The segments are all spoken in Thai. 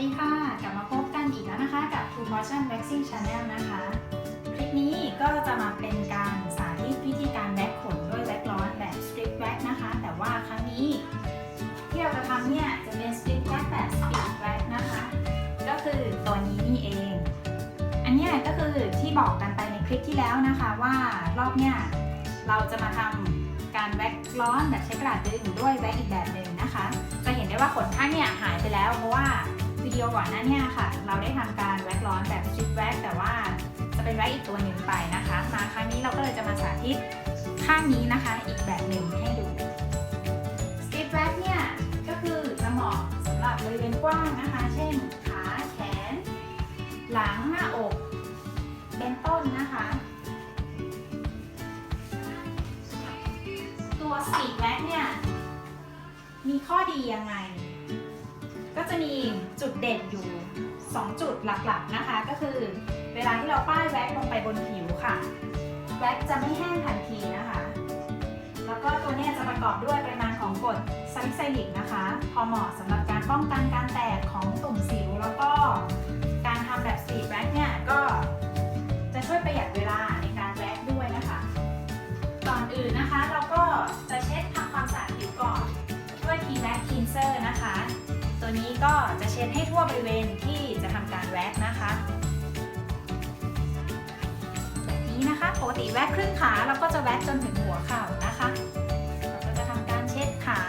ดีค่ะ กลับมาพบกันอีกแล้วนะคะกับ Two Portion Waxing Channel นะคะ คลิปนี้ก็จะมาเป็นการสาธิตวิธีการแว็กขนด้วยแว็กร้อนแบบ Strip Wax นะคะ แต่ว่าครั้งนี้ที่เราจะทำเนี่ยจะเป็น Strip Wax แบบ Speed Wax นะคะ ก็คือตัวนี้นี่เอง อันนี้ก็คือที่บอกกันไปในคลิปที่แล้วนะคะว่ารอบเนี้ยเราจะมาทำการแว็กร้อนแบบใช้กระดาษดึงด้วยแว็กอีกแบบหนึ่งนะคะ จะเห็นได้ว่าขนข้างเนี่ยหายไปแล้วเพราะว่า ก่อนหน้านี่ยค่ะ เราได้ทำการแว็กร้อนแบบชิปแว็กแต่ว่าจะเป็นแว็กอีกตัวหนึ่งไปนะคะ มาครั้งนี้เราก็เลยจะมาสาธิตข้างนี้นะคะ อีกแบบหนึ่งให้ดูสติปแว็กเนี่ยก็คือจะเหมาะสำหรับบริเวณกว้างนะคะ เช่นขาแขน หลังหน้าอกเป็นต้นนะคะตัวสปีดแว็กเนี่ยมีข้อดียังไง จะมีจุดเด่นอยู่ 2 จุดหลักๆนะคะ ก็คือ เวลาที่เราป้ายแว็กลงไปบนผิวค่ะ แว็กจะไม่แห้งทันทีนะคะ แล้วก็ตัวนี้จะประกอบด้วยปริมาณของกรดซาลิไซลิกนะคะ พอเหมาะสำหรับการป้องกันการแตกของตุ่มสิว แล้วก็การทำแบบสีแว็กเนี่ยก็จะช่วยประหยัดเวลาในการแว็กด้วยนะคะ ก่อนอื่นนะคะเรา ช็ดให้ทั่วบริเวณที่จะทำการแว็กนะคะแบบนี้นะคะปกติแว็กครึ่งขาเราก็จะแว็กจนถึงหัวเข่านะคะ เราก็จะทำการเช็ดขา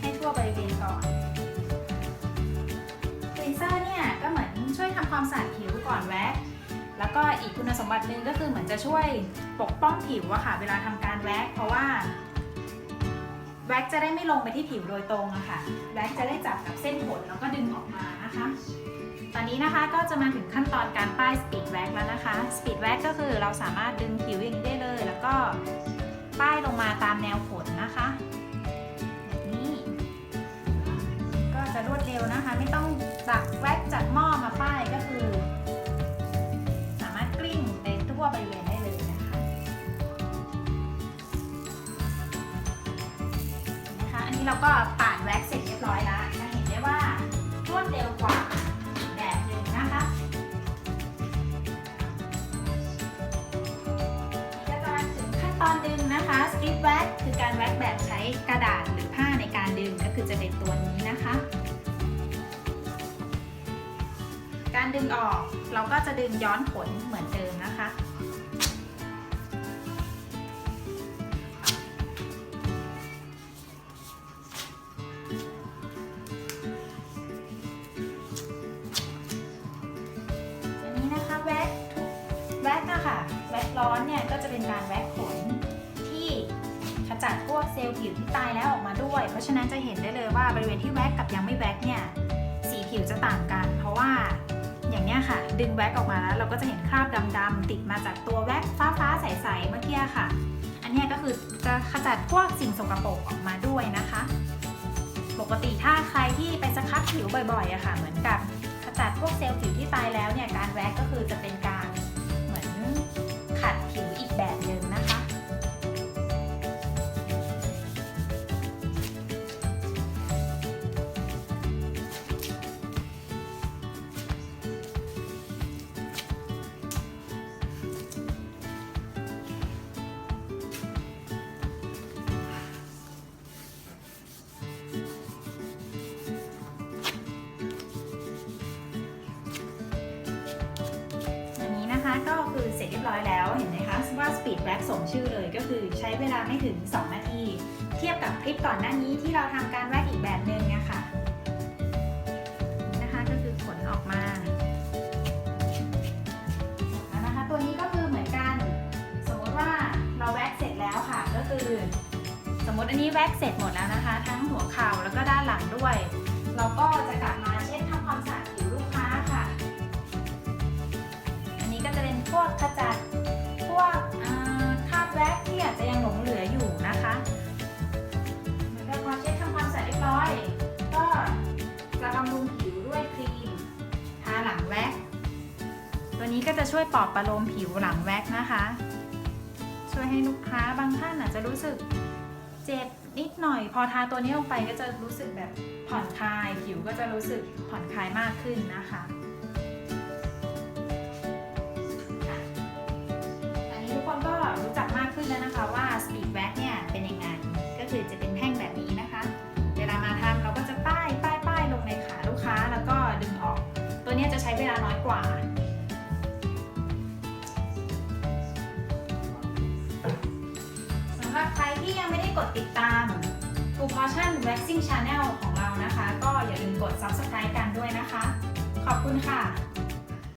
ให้ทั่วบริเวณก่อน Cleanser เนี่ยก็เหมือนช่วยทำความสะอาดผิวก่อนแว็กแล้วก็อีกคุณสมบัติหนึ่งก็คือเหมือนจะช่วยปกป้องผิวอะค่ะ เวลาทำการแว็กเพราะว่า แว็กจะได้ไม่ลงไปที่ผิวโดยตรงอะค่ะแว็กจะได้จับกับเส้นขนแล้วก็ดึงออกมานะคะ ตอนนี้นะคะก็จะมาถึงขั้นตอนการป้ายสปีดแว็กแล้วนะคะสปีดแว็กก็คือเราสามารถดึงผิวอย่างนี้ได้เลย แล้วก็ป้ายลงมาตามแนวขนนะคะแบบนี้ ก็จะรวดเร็วนะคะ ไม่ต้องตักแว็กจากหม้อมาป้ายก็คือ นี้เราก็ปาดแว็กเสร็จเรียบร้อยแล้วจะเห็นได้ว่ารวดเร็วกว่าแบบหนึ่งนะคะก็จะมาถึงขั้นตอนดึงนะคะสตริปแว็กคือการแว็กแบบใช้กระดาษหรือผ้าในการดึงก็คือจะเป็นตัวนี้นะคะ การดึงออกเราก็จะดึงย้อนขนเหมือนเดิมนะคะ จะเป็นการแว็กขนที่ขจัดพวกเซลล์ผิวที่ตายแล้วออกมาด้วย เพราะฉะนั้นจะเห็นได้เลยว่าบริเวณที่แว็กกับยังไม่แว็กเนี่ยสีผิวจะต่างกัน เพราะว่าอย่างเนี้ยค่ะ ดึงแว็กออกมาแล้วเราก็จะเห็นคราบดำๆติดมาจากตัวแว็กฟ้าๆใสๆเมื่อกี้ค่ะ อันเนี้ยก็คือจะขจัดพวกสิ่งสกปรกออกมาด้วยนะคะ ปกติถ้าใครที่ไปสครับผิวบ่อยๆอะค่ะ เหมือนกับขจัดพวกเซลล์ผิวที่ตายแล้วเนี่ยการแว็กก็คือจะเป็นการ ขัดผิวอีกแบบหนึ่ง ยบร้อยแล้วเห็นไหมคะว่า Speed Wax สมชื่อเลยก็คือใช้เวลาไม่ถึง 2 นาที เทียบกับคลิปก่อนหน้านี้ที่เราทำการแว็กอีกแบบหนึ่งอะคะนะคะก็คือขนออกมาแล้วนะคะตัวนี้ก็คือเหมือนกัน สมมติว่าเราแว็กเสร็จแล้วค่ะก็คือ สมมติอันนี้แว็กเสร็จหมดแล้วนะคะ ทั้งหัวเข่าแล้วก็ด้านหลังด้วย เราก็จะกลับมา นี้ก็จะช่วยปลอบประโลมผิวหลังแว็กนะคะ ช่วยให้ลูกค้าบางท่านอาจจะรู้สึกเจ็บนิดหน่อย พอทาตัวนี้ลงไปก็จะรู้สึกแบบผ่อนคลาย ผิวก็จะรู้สึกผ่อนคลายมากขึ้นนะคะอันนี้ทุกคนก็รู้จักมากขึ้นแล้วนะคะว่า Speed Wax เนี่ยเป็นยังไงก็คือจะเป็นแท่งแบบนี้นะคะ เวลามาทำเราก็จะป้ายป้ายป้ายลงในขาลูกค้าแล้วก็ดึงออก ตัวนี้จะใช้เวลาน้อยกว่าำหรับใครที่ยังไม่ได้กดติดตาม True Portion Waxing Channel ของเรานะคะ ก็อย่าลืมกด Subscribe กันด้วยนะคะ ขอบคุณค่ะ